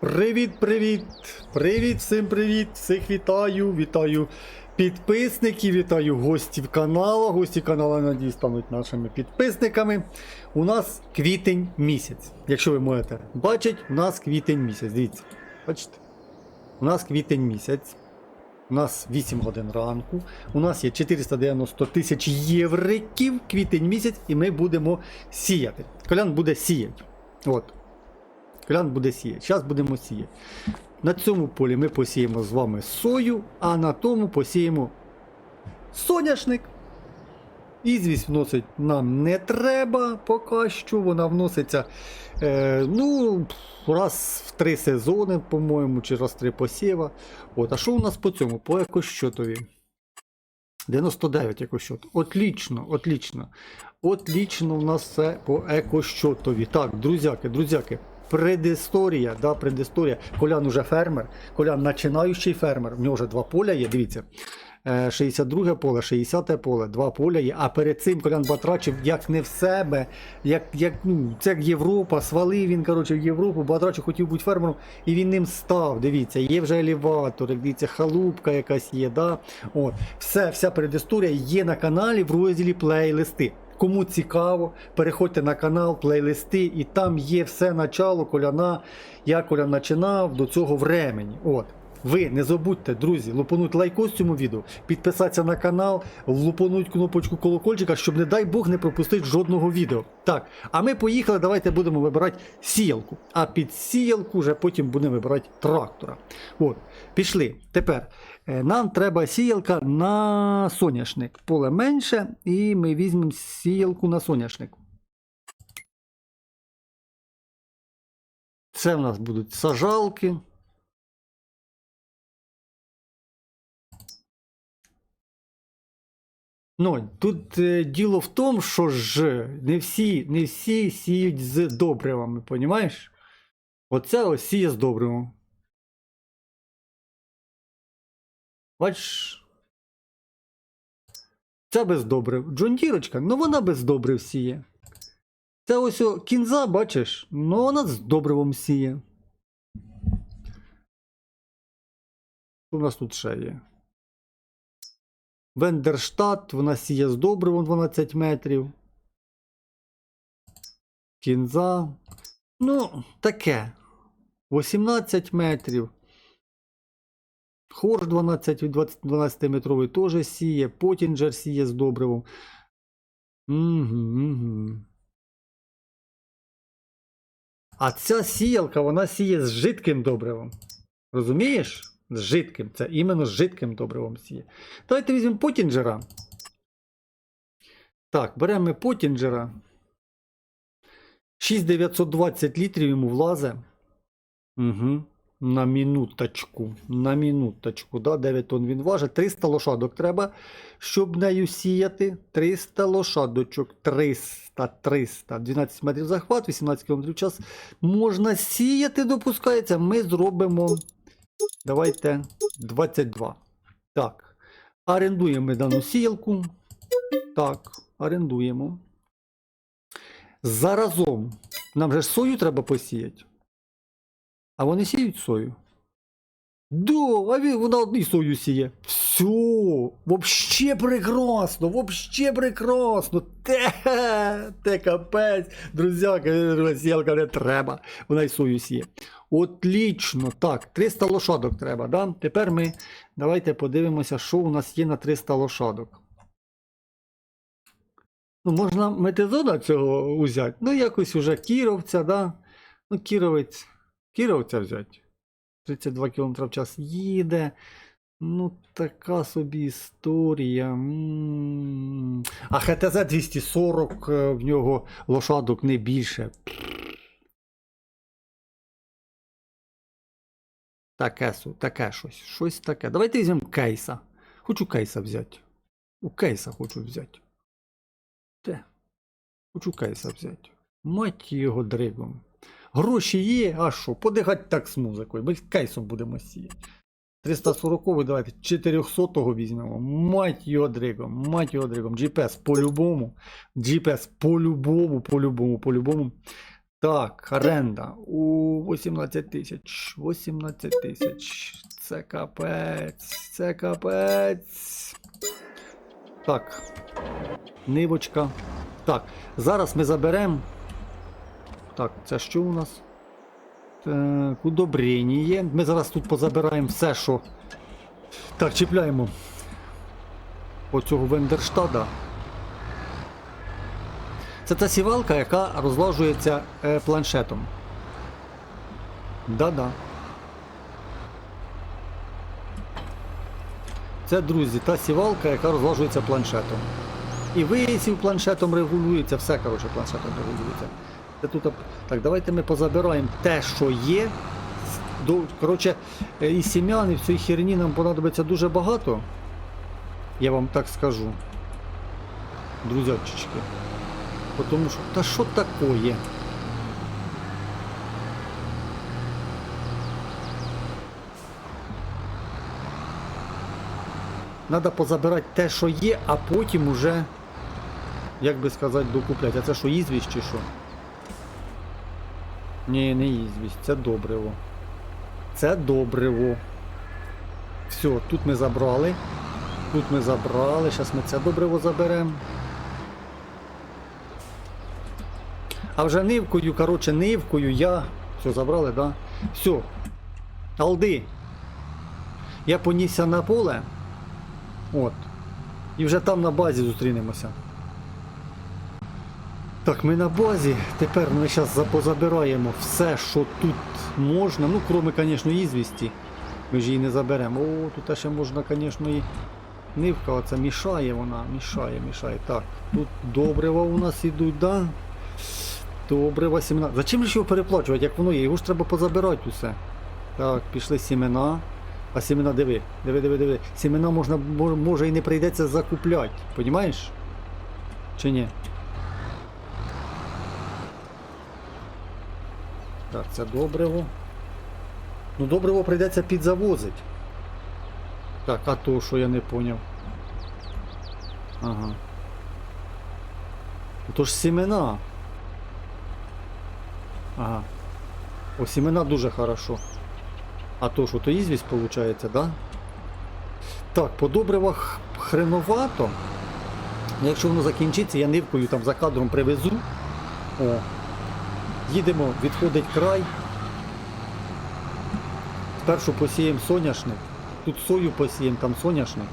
Привіт-привіт! Привіт всім привіт! Всіх вітаю! Вітаю підписників, вітаю гостів каналу. Гості каналу, надіюсь, стануть нашими підписниками. У нас квітень місяць. Якщо ви можете бачити, у нас квітень місяць. Дивіться, бачите? У нас квітень місяць. У нас 8 годин ранку. У нас є 490 тисяч євриків квітень місяць, і ми будемо сіяти. Колян буде сіяти. От. Колян буде сіяти. Зараз будемо сіяти. На цьому полі ми посіємо з вами сою, а на тому посіємо соняшник. Ізвість вносить нам не треба поки що. Вона вноситься е, ну, раз в три сезони, по-моєму, чи раз в три посіва. От, а що у нас по цьому? По екощотові? 99 екощот. Отлично, отлично. Отлично у нас все по екощотові. Так, друзяки, друзяки. Предісторія, да, предісторія. Колян уже фермер, Колян починаючий фермер. В нього вже два поля є, дивіться. Е, 62 поле, 60 поле, два поля є. А перед цим Колян батрачив як не в себе, як, як, ну, це як Європа, свалив він коротше, в Європу, батрачив хотів бути фермером, і він ним став. Дивіться, є вже елеватор, дивіться, халупка якась є. Да? От. Все, вся предісторія є на каналі в розділі плейлисти. Кому цікаво, переходьте на канал, плейлисти, і там є все начало коляна, як колян починав до цього времені. От. Ви не забудьте, друзі, лупануть лайкос цьому відео, підписатися на канал, лупануть кнопочку колокольчика, щоб, не дай Бог, не пропустити жодного відео. Так, а ми поїхали, давайте будемо вибирати сіялку. А під сіялку вже потім будемо вибирати трактора. От, пішли. Тепер е, нам треба сіялка на соняшник. Поле менше, і ми візьмемо сіялку на соняшник. Це в нас будуть сажалки. Ну, тут е, діло в тому, що ж не всі, не всі сіють з добривами, понімаєш? Оце ось сіє з добривом. Бачиш? Це без добрив. Джондірочка, ну вона без добрив сіє. Це ось о, кінза, бачиш? Ну вона з добривом сіє. У нас тут ще є? Вендерштат, вона сіє з добривом 12 метрів. Кінза. Ну, таке. 18 метрів. Хорш 12 12-метровий теж сіє. Потінджер сіє з добривом. Угу, угу. А ця сіялка, вона сіє з жидким добривом. Розумієш? З жидким. Це іменно з жидким добривом сіє. Давайте візьмемо потінджера. Так, беремо ми потінджера. 6920 літрів йому влазе. Угу. На минуточку. На минуточку. Да? 9 тонн він важить. 300 лошадок треба, щоб нею сіяти. 300 лошадочок. 300, 300. 12 метрів захват, 18 км в час. Можна сіяти, допускається. Ми зробимо. Давайте 22. Так. Орендуємо дану сіялку. Так, орендуємо. Заразом. Нам же сою треба посіяти. А вони сіють сою. Да, а він вона одній сою сіє. Все, вообще прекрасно, вообще прекрасно. Те, те капець. Друзяка, сіялка не треба. Вона й сою сіє. Отлично. Так, 300 лошадок треба, да? Тепер ми давайте подивимося, що у нас є на 300 лошадок. Ну, можна метезода цього взяти. Ну, якось уже кіровця, да? Ну, кіровець. Кіровця взяти. 32 км в час їде. Ну, така собі історія. А ХТЗ 240 е, в нього лошадок не більше. Таке, таке щось. Щось таке. Давайте візьмемо кейса. Хочу кейса взяти. У кейса хочу взяти. Те. Хочу кейса взяти. Мать його дригом. Гроші є, а що? Подихати так з музикою. Ми кейсом будемо сіяти. 340 давайте 400-го візьмемо. Мать його мать його. GPS по-любому. GPS по-любому, по-любому, по-любому. Так, оренда. У 18 тисяч. 18 тисяч. Це капець. Це капець. Так. Нивочка. Так, зараз ми заберемо. Так, це що у нас? Так, удобрення. Ми зараз тут позабираємо все, що. Так, чіпляємо. Оцього Вендерштада. Це та сівалка, яка розложується е, планшетом. Да-да. Це, друзі, та сівалка, яка розложується планшетом. І висів планшетом регулюється, все, коротше, планшетом регулюється. Тут, так, давайте ми позабираємо те, що є. Коротше, е, і сім'ян, і в цій херні нам понадобиться дуже багато. Я вам так скажу. Друзячечки. Потому що, та що такое? Надо позабирати те, що є, а потім уже, як би сказати, докупляти. А це що, ізвість чи що? Ні, не ізвість, це добриво. Це добриво. Все, тут ми забрали. Тут ми забрали, зараз ми це добриво заберемо. А вже нивкою, коротше, нивкою я. Все, забрали, да? Все. Алди. Я понісся на поле. От. І вже там на базі зустрінемося. Так, ми на базі. Тепер ми зараз позабираємо все, що тут можна. Ну, кроме, звісно, ізвісті. Ми ж її не заберемо. О, тут ще можна, звісно, і нивка оця мішає вона, мішає, мішає. Так, тут добрива у нас ідуть, да? Добрива, сімена. Зачем ж його переплачувати, як воно є? Його ж треба позабирати усе. Так, пішли сімена. А сімена диви, диви, диви, диви. Сімена можна, може і не прийдеться закупляти. Понімаєш? Чи ні? Так, це добриво. Ну добриво прийдеться підзавозити. Так, а то, що я не поняв. Ага. То ж сімена. Ага. О, сімена дуже хорошо. А то що, то ізвість виходить, да? Так, по добривах хреновато. Ну, Якщо воно закінчиться, я нивкою там за кадром привезу. О. Їдемо, відходить край. Спершу посіємо соняшник. Тут сою посіємо, там соняшник.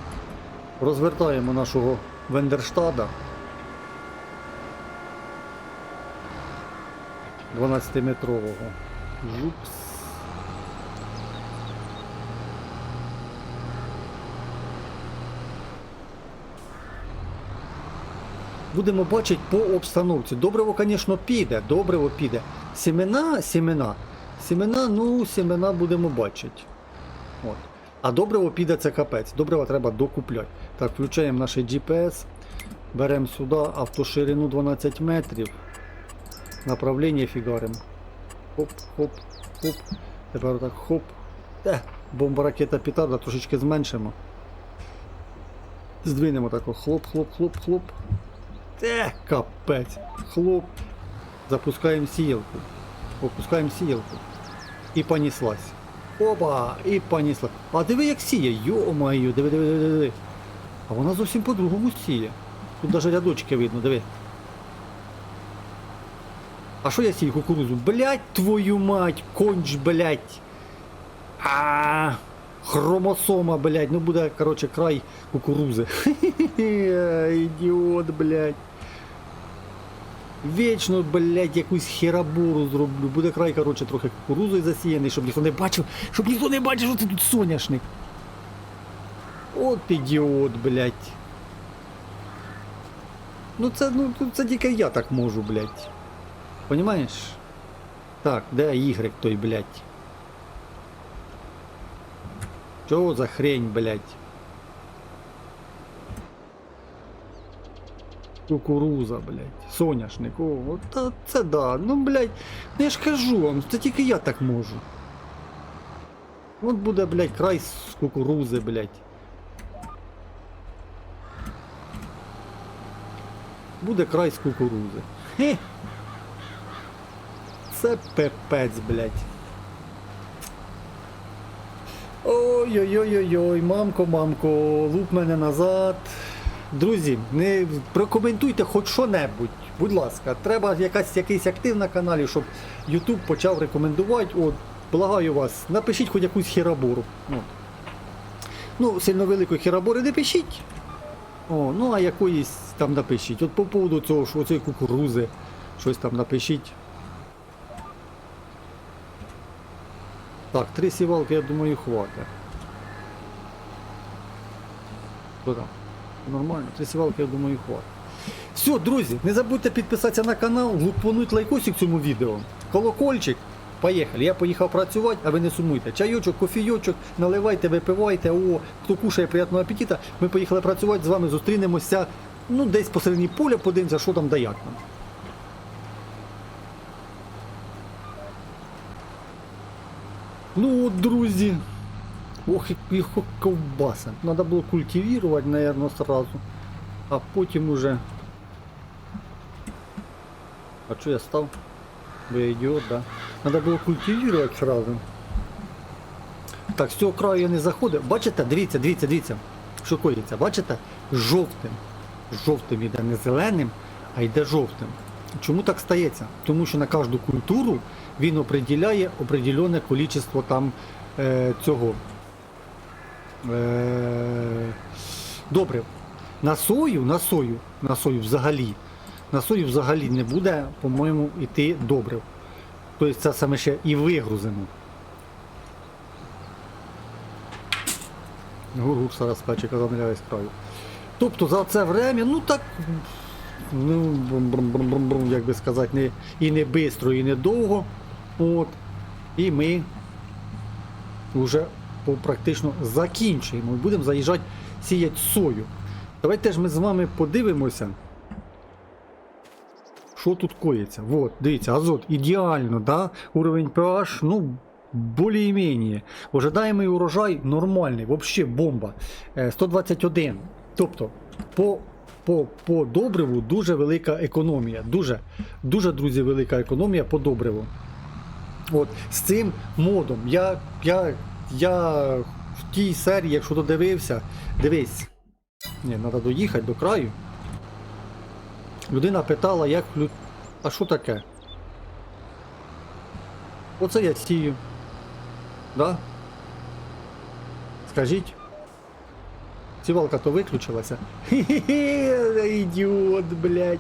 Розвертаємо нашого Вендерштада. 12-метрового. Жупс. Будемо бачити по обстановці. Добриво, звісно, піде, добриво піде. Сімена, сімена. Сімена, ну, сімена будемо бачити. От. А добриво піде це капець. Добриво треба докупляти. Так, включаємо наш GPS. Беремо сюди автоширину 12 метрів. Направлення фігарим. Хоп, хоп, хоп. Тепер так хоп. Е, бомба ракета петарда трошечки зменшимо. Здвинемо тако. Хлоп, хлоп, хлоп, хлоп. Те, капець. Хлоп. Запускаємо сіялку. Опускаємо сіялку. І понеслась. Опа! І понесла. А диви як сіє, йо-моє, диви, диви, диви, диви. А вона зовсім по-другому сіє. Тут навіть рядочки видно, диви. А що я сію кукурузу? Блять твою мать, конч, блять. А, хромосома, блять. Ну буде, короче, край кукурузи. Ідіот, блять. Вічно, блять, якусь херабору зроблю. Буде край, короче, трохи кукурузою засіяний, щоб ніхто не бачив, щоб ніхто не бачив, що це тут соняшник. От ідіот, блять. Ну це, ну, це тільки я так можу, блять. Понимаешь? Так, де Y той, блядь? Чого за хрень, блядь? Кукуруза, блядь. Соняшник. О, та- це да. Ну, блядь, ну я ж кажу вам, це тільки я так можу. От буде, блядь, край з кукурузи, блядь. Буде край з кукурузи. Хе. Це пепець, блядь. Ой-ой-ой-ой-ой, мамко, мамко, луп мене назад. Друзі, не прокоментуйте хоч що-небудь. Будь ласка, треба якась якийсь актив на каналі, щоб YouTube почав рекомендувати. От, благаю вас, напишіть хоч якусь хірабору. От. Ну, сильно великої хірабори не пишіть. О, ну а якоїсь там напишіть. От по поводу цього, що цієї кукурузи, щось там напишіть. Так, три сівалки, я думаю, хватить. Там? Нормально, три сівалки, я думаю, хватить. Все, друзі, не забудьте підписатися на канал, лупануть лайкосик цьому відео. Колокольчик. Поїхали. Я поїхав працювати, а ви не сумуйте. Чайочок, кофійочок, наливайте, випивайте. О, хто кушає, приємного апетита. Ми поїхали працювати, з вами зустрінемося. Ну, десь посередині поля подивимося, що там да як нам. Ну от, друзі. Ох, їх ковбаса. Надо було культивувати, наверное, сразу. А потім уже. А що я став? Бо я ідіот, да? Надо було культивувати сразу. Так, з цього краю я не заходив. Бачите, дивіться, дивіться, дивіться. Що коїться, бачите? Жовтим. Жовтим іде не зеленим, а йде жовтим. Чому так стається? Тому що на кожну культуру він определяє определенне кількість там е, цього. Е, добре. На сою, на сою, на сою взагалі. На сою взагалі не буде, по-моєму, йти добре. Тобто це саме ще і вигрузимо. Гургур зараз скаче, казав з краю. Тобто за це время, ну так, ну, брум-брум-брум-брум, як би сказати, не, і не швидко, і не довго. От. І ми вже практично закінчуємо. І будемо заїжджати сіяти сою. Давайте ж ми з вами подивимося. Що тут коїться? Вот, дивіться, азот ідеально, да? Уровень pH, ну, більш-менш. Ожидаємий урожай нормальний, взагалі бомба. Е, 121. Тобто, по, по, по добриву дуже велика економія. Дуже, дуже, друзі, велика економія по добриву. От, з цим модом. Я, я, я в тій серії, якщо додивився, дивись. Ні, треба доїхати до краю. Людина питала, як вклю... А що таке? Оце я сію. Да? Скажіть. Сівалка то виключилася. Хе-хе, ідіот, блядь.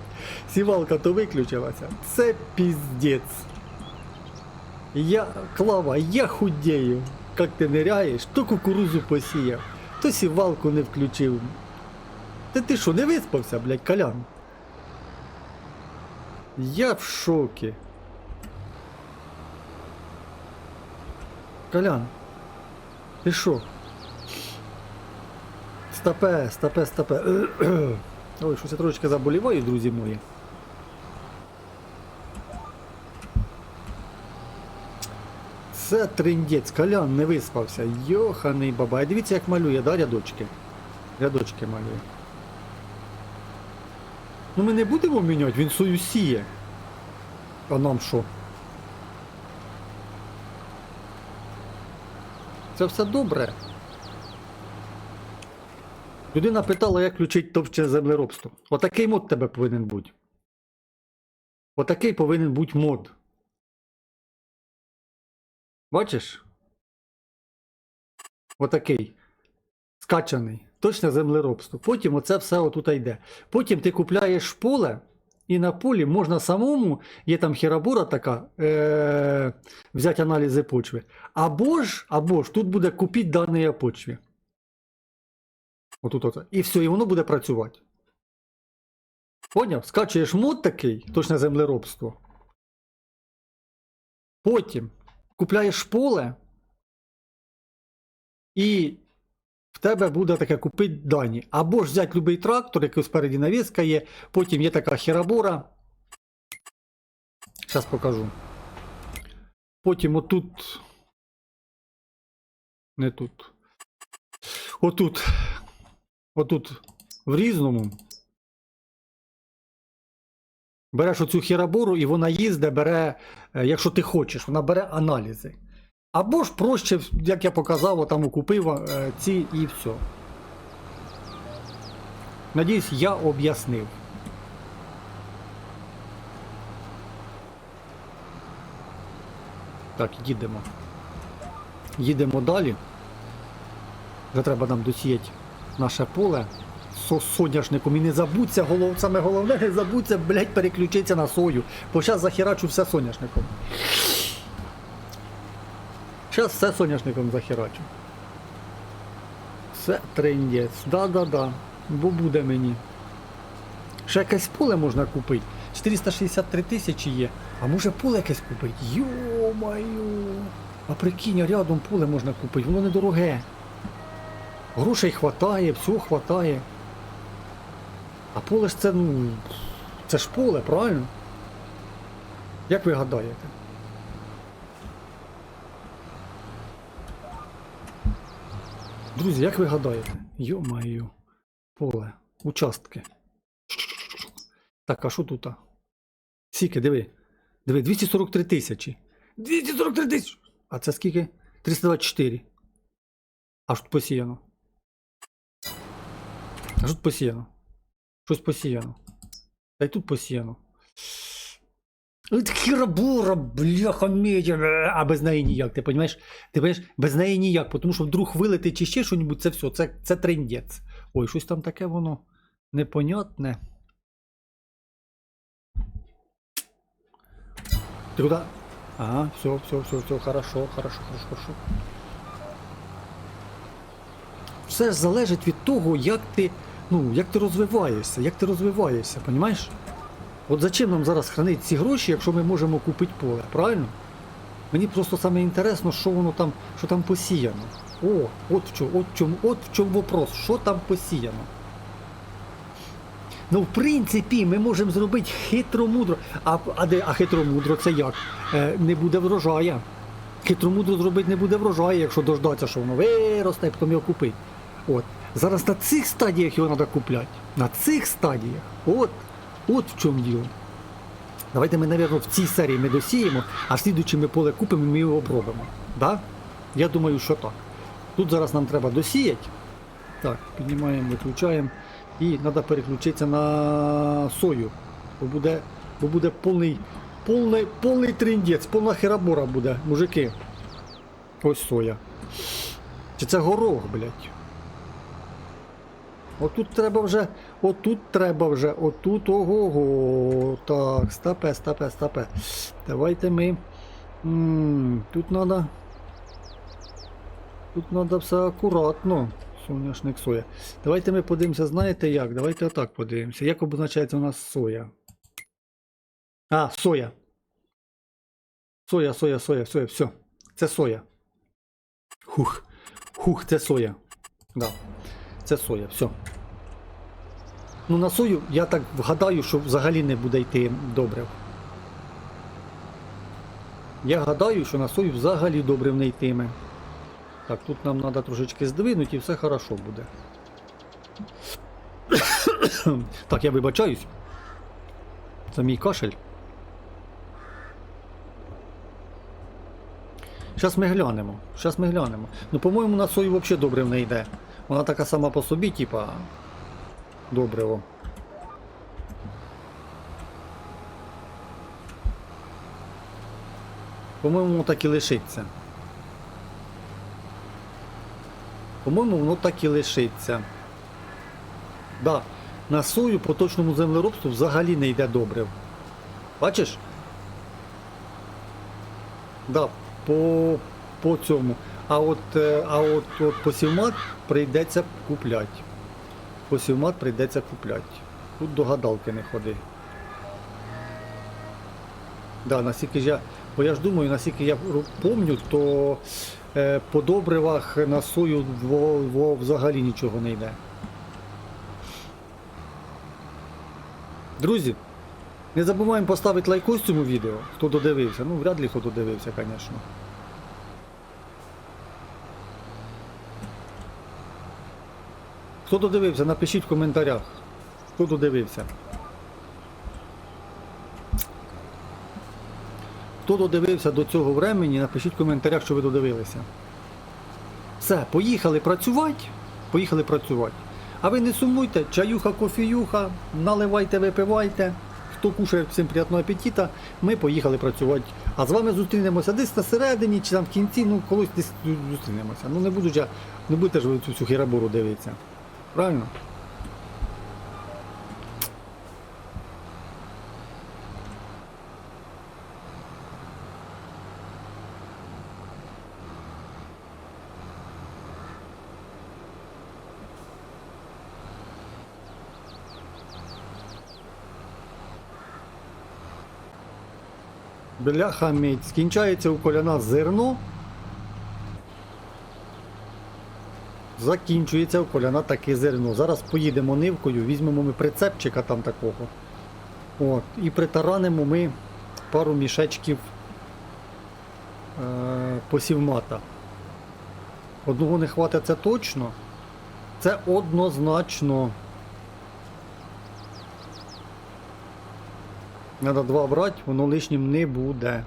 Сівалка то виключилася. Це піздець. Я, Клава, я худею. Как ти ныряєш, то кукурузу посіяв, то сівалку не включив. Та ти що, не виспався, блядь, Колян? Я в шокі. Колян. Ти що? Стопе, стопе, стопе. Ой, щось я трошечки заболіваю, друзі мої. Це триндець, Колян не виспався. Йоханий бабай. Дивіться, як малює, да, рядочки? Рядочки малює. Ну ми не будемо міняти, він свою сіє. А нам що? Це все добре. Людина питала, як включити товче землеробство. Отакий мод тебе повинен бути. Отакий повинен бути мод. Бачиш? Отакий. Скачаний. Точне землеробство. Потім оце все отут йде. Потім ти купляєш поле, і на полі можна самому, є там хірабура така, е- взяти аналізи почви. Або ж, або ж тут буде купіть дані о почві. Отут от. І все, і воно буде працювати. Поняв? Скачуєш мод такий, точне землеробство. Потім купляєш поле, і в тебе буде таке купити дані. Або ж взяти будь-який трактор, який спереді навіска є, потім є така херабора. Зараз покажу. Потім отут. Не тут. Отут. Отут в різному. Береш оцю хірабору і вона їзде, бере, е, якщо ти хочеш, вона бере аналізи. Або ж проще, як я показав, там купив е, ці і все. Надіюсь, я об'яснив. Так, їдемо. Їдемо далі. Вже треба нам досіяти наше поле соняшником. І не забудься, голов... саме головне, не забудься, блядь, переключитися на сою. Бо зараз захерачу все соняшником. Зараз все соняшником захерачу. Все трендець. Да-да-да. Бо буде мені. Ще якесь поле можна купити. 463 тисячі є. А може поле якесь купити? Йо-маю. А прикинь, рядом поле можна купити, воно недороге. Грошей хватає, всього хватає. А поле ж це, ну. Це ж поле, правильно? Як ви гадаєте? Друзі, як ви гадаєте? Йо-маю. Поле. Участки. Так, а що тут? Скільки, диви. Диви, 243 тисячі. 243 тисячі! А це скільки? 324. А що тут посіяно? А що тут посіяно? Щось посіяно. Та й тут посіяно. Ой, так бляха, медіа, а без неї ніяк, ти розумієш? Ти розумієш, без неї ніяк, тому що вдруг вилетить чи ще щось, це все, це, це трендець. Ой, щось там таке воно непонятне. Ты куда? Ага, все, все, все, все, хорошо, хорошо, хорошо, хорошо. Все ж залежить від того, як ти, ну, як ти розвиваєшся, як ти розвиваєшся, понімаєш? От зачем нам зараз хранити ці гроші, якщо ми можемо купити поле, правильно? Мені просто саме інтересно, що воно там, що там посіяно. О, от в чому, от в чому, от в чому вопрос, що там посіяно. Ну, в принципі, ми можемо зробити хитро-мудро. А, а, а хитро-мудро це як? Е, не буде врожая. Хитро-мудро зробити не буде врожаю, якщо дождатися, що воно виросте, потім його купити. От. Зараз на цих стадіях його треба купляти. На цих стадіях. От, от в чому діло. Давайте ми, мабуть, в цій серії ми досіємо, а в слідуючи ми поле купимо і ми його обробимо. Да? Я думаю, що так. Тут зараз нам треба досіяти. Так, піднімаємо, виключаємо. І треба переключитися на сою. Бо буде, бо буде повний, повний, повний трендець, повна херабора буде, мужики. Ось соя. Чи це горох, блядь? Отут треба вже, отут треба вже, отут ого-го. Так, стапе, стапе, стапе. Давайте ми. м тут треба. Тут треба все акуратно. Соняшник соя. Давайте ми подивимося, знаєте як? Давайте отак подивимося. Як обозначається у нас соя? А, соя. Соя, соя, соя, соя, все. Це соя. Хух. Хух, це соя. Да. Це соя, все. Ну на сою я так вгадаю, що взагалі не буде йти добре. Я гадаю, що на сою взагалі добрив не йтиме. Так, тут нам треба трошечки здвинути і все хорошо буде. так, я вибачаюсь. Це мій кашель. Зараз ми глянемо. Зараз ми глянемо. Ну, по-моєму, на сою взагалі добре не йде. Вона така сама по собі, типа. Добриво. По-моєму, так і лишиться. По-моєму, воно так і лишиться. Да, на сою по точному землеробству взагалі не йде добре. Бачиш? Да, по, по цьому. А от, е, а от, от посівмат прийдеться купляти. Посівмат прийдеться купляти. Тут до гадалки не ходи. Да, наскільки ж я. Бо я ж думаю, наскільки я пам'ятаю, то е, по добривах на сою во, во взагалі нічого не йде. Друзі, не забуваємо поставити лайкос цьому відео, хто додивився. Ну, вряд ли хто додивився, звісно. Хто додивився, напишіть в коментарях. Хто додивився. Хто додивився до цього времени, напишіть в коментарях, що ви додивилися. Все, поїхали працювати. Поїхали працювати. А ви не сумуйте, чаюха, кофіюха, наливайте, випивайте. Хто кушає, всім приятного апетита. Ми поїхали працювати. А з вами зустрінемося десь на середині чи там в кінці, ну колись десь зустрінемося. Ну не буду ж не будете ж ви цю всю дивитися. Правильно? Бляха мить. Скінчається у коляна зерно. Закінчується у коляна таке зерно. Зараз поїдемо нивкою, візьмемо ми прицепчика там такого. От, і притаранимо ми пару мішечків е, посівмата. Одного не хватить це точно. Це однозначно. Треба два брати, воно лишнім не буде.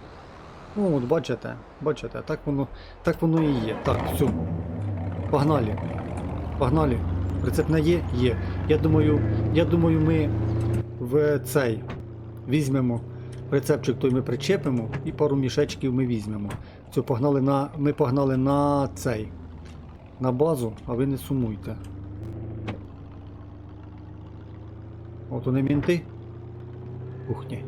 Ну, от бачите, бачите, так воно, так воно і є. Так, все. Погнали. Погнали. Рецепт є? Є. Я думаю, я думаю, ми в цей візьмемо прицепчик, той ми причепимо і пару мішечків ми візьмемо. Все, погнали на. Ми погнали на цей. На базу, а ви не сумуйте. От вони мінти. Кухні.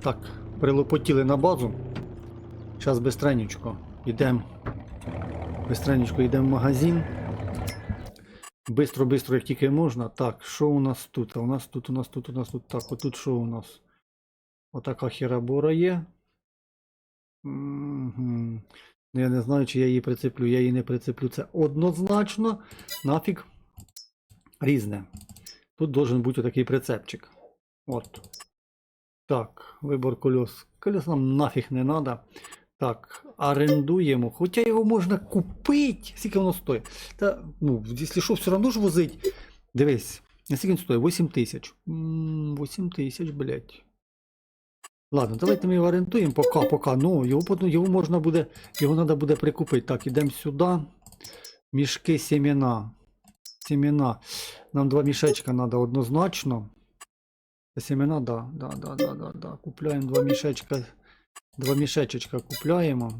Так, прилопотіли на базу. Зараз бистренечко йдемо. Бистренечко йдемо в магазин. Бистро, бистро, як тільки можна. Так, що у нас тут? А у нас тут, у нас тут, у нас тут. Так, отут що у нас? Отака херабора є. Ну, Я не знаю, чи я її прицеплю. Я її не прицеплю. Це однозначно. Нафіг. Різне. Тут должен бути такий прицепчик. От. Так, вибор кольос. Колес нам нафіг не треба. Так, орендуємо. Хоча його можна купити. Скільки воно стоїть? Та, ну, якщо що, все одно ж возить. Дивись, скільки він стоїть? 8 тисяч. 8 тисяч, блядь. Ладно, давайте ми його орендуємо поки, поки. Ну, його, його можна буде, його треба буде прикупити. Так, ідемо сюди. Мішки семена. Семена. Нам два мішечка треба однозначно. Це Семена, да, да, да, да, да, да. Купляємо два мішечка. Два мішечечка купляємо.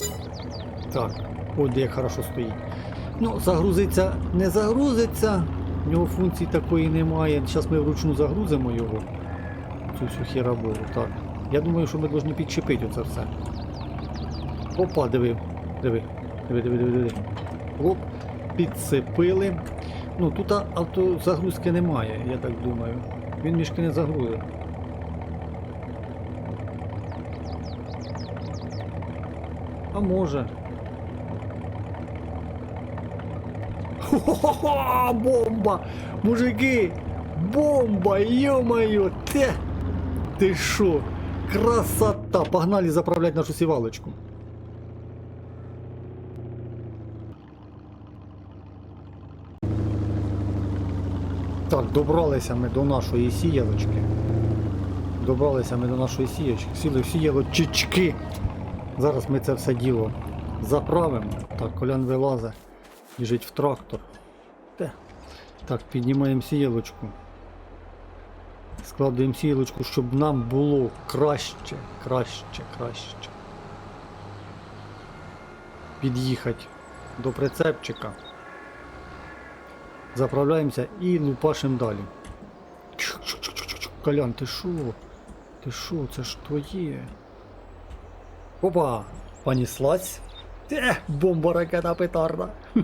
Так, от як хорошо стоїть. Ну, загрузиться, не загрузиться. В нього функції такої немає. Зараз ми вручну загрузимо його. Цю всю херабору. Так. Я думаю, що ми повинні підчепити оце все. Опа, диви. Диви. Диви, диви, диви, диви. Оп, підсипили. Ну, тут автозагрузки немає, я так думаю. Він мішки не загрузить. А може. Хо-хо-хо! Бомба! Мужики! Бомба! Ё-моё! Те! Ти шо? Красота! Погнали заправлять нашу сівалочку. Так, добралися ми до нашої сіялочки. Добралися ми до нашої сіячки. Сіли сіялочечки. Зараз ми це все діло заправимо. Так, колян вилазить, біжить в трактор. Те. Так, піднімаємо сіялочку. Складуємо сіялочку, щоб нам було краще, краще, краще. Під'їхати до прицепчика. Заправляємося і лупашимо далі. Колян, ти шо? Ти шо? Це ж твоє. Опа! Поніслась. Е, бомба ракета петарда.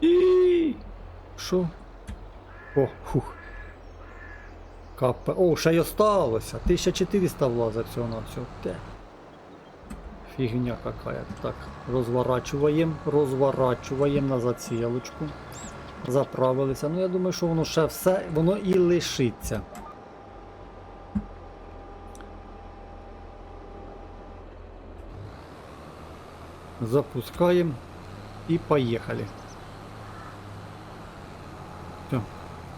І. Що? О, фух. Капе. О, ще й осталося. 1400 влазить всього на всього. Те. Фігня какая-то. Так, розворачуємо, розворачуємо назад сіялочку. Заправилися. Ну я думаю, що воно ще все, воно і лишиться. Запускаємо і поїхали. Все.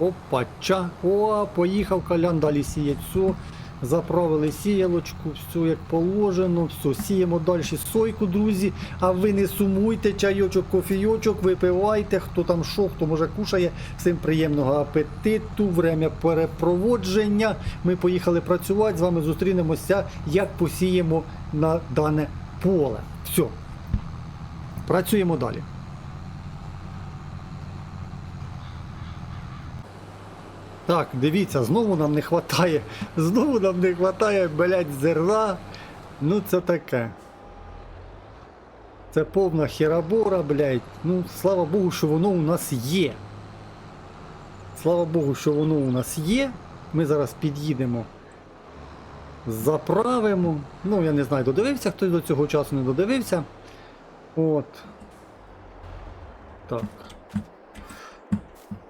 Опача. О, поїхав Колян далі сіять. Все. Заправили сіялочку, все як положено, все, сіємо далі сойку, друзі. А ви не сумуйте, чайочок, кофійочок, випивайте, хто там що, хто може кушає. Всім приємного апетиту, время перепроводження. Ми поїхали працювати, з вами зустрінемося, як посіємо на дане поле. Все. Працюємо далі. Так, дивіться, знову нам не вистачає. Знову нам не вистачає, блядь, зерна. Ну це таке. Це повна херабора, блядь. Ну, слава Богу, що воно у нас є. Слава Богу, що воно у нас є. Ми зараз під'їдемо. Заправимо. Ну, я не знаю, додивився, хтось до цього часу не додивився. От. Так.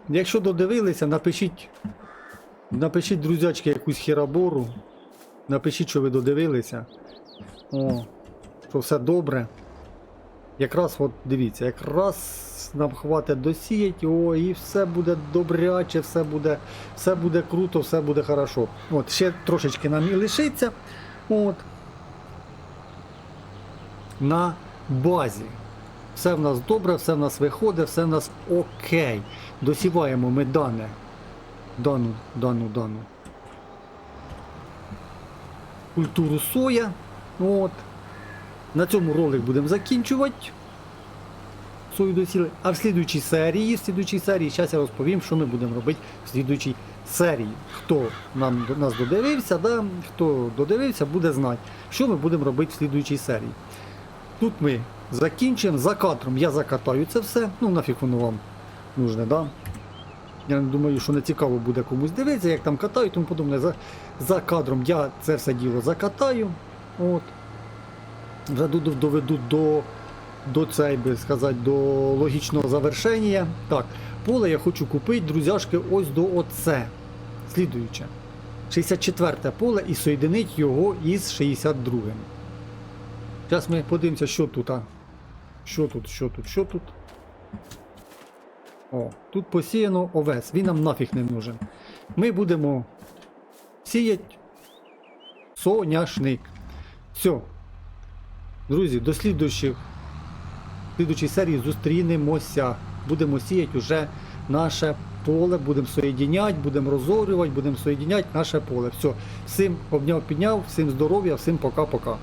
Якщо додивилися, напишіть, напишіть, друзячки, якусь херабору. Напишіть, що ви додивилися. О, що все добре. Якраз, от дивіться, якраз нам хватить досіяти, о, і все буде добряче, все буде, все буде круто, все буде хорошо. От, ще трошечки нам і лишиться. От. На базі. Все в нас добре, все в нас виходить, все в нас окей. Досіваємо ми дане. Дану, дану, дану. Культуру соя. От. На цьому ролик будемо закінчувати. Сою досіли. А в слідуючій серії, в слідуючій серії, зараз я розповім, що ми будемо робити в слідуючій серії. Хто нам, нас додивився, да? хто додивився, буде знати, що ми будемо робити в слідуючій серії. Тут ми закінчимо за кадром. Я закатаю це все. Ну нафіг воно вам нужне, да? Я думаю, що не цікаво буде комусь дивитися, як там катають, тому подобне. За, за кадром я це все діло закатаю. От. Вже доведу до, до цей, би сказати, до логічного завершення. Так, поле я хочу купити, друзяшки, ось до оце. Слідуюче. 64 поле і соєдинить його із 62. Зараз ми подивимося, що тут. А. Що тут, що тут, що тут. О, тут посіяно овес, він нам нафіг не нужен. Ми будемо сіяти соняшник. Все. Друзі, до слідуючих, слідуючій серії зустрінемося. Будемо сіяти уже наше поле, будемо соєдіняти, будемо розорювати, будемо соєдіняти наше поле. Все. Всім обняв, підняв, всім здоров'я, всім пока-пока.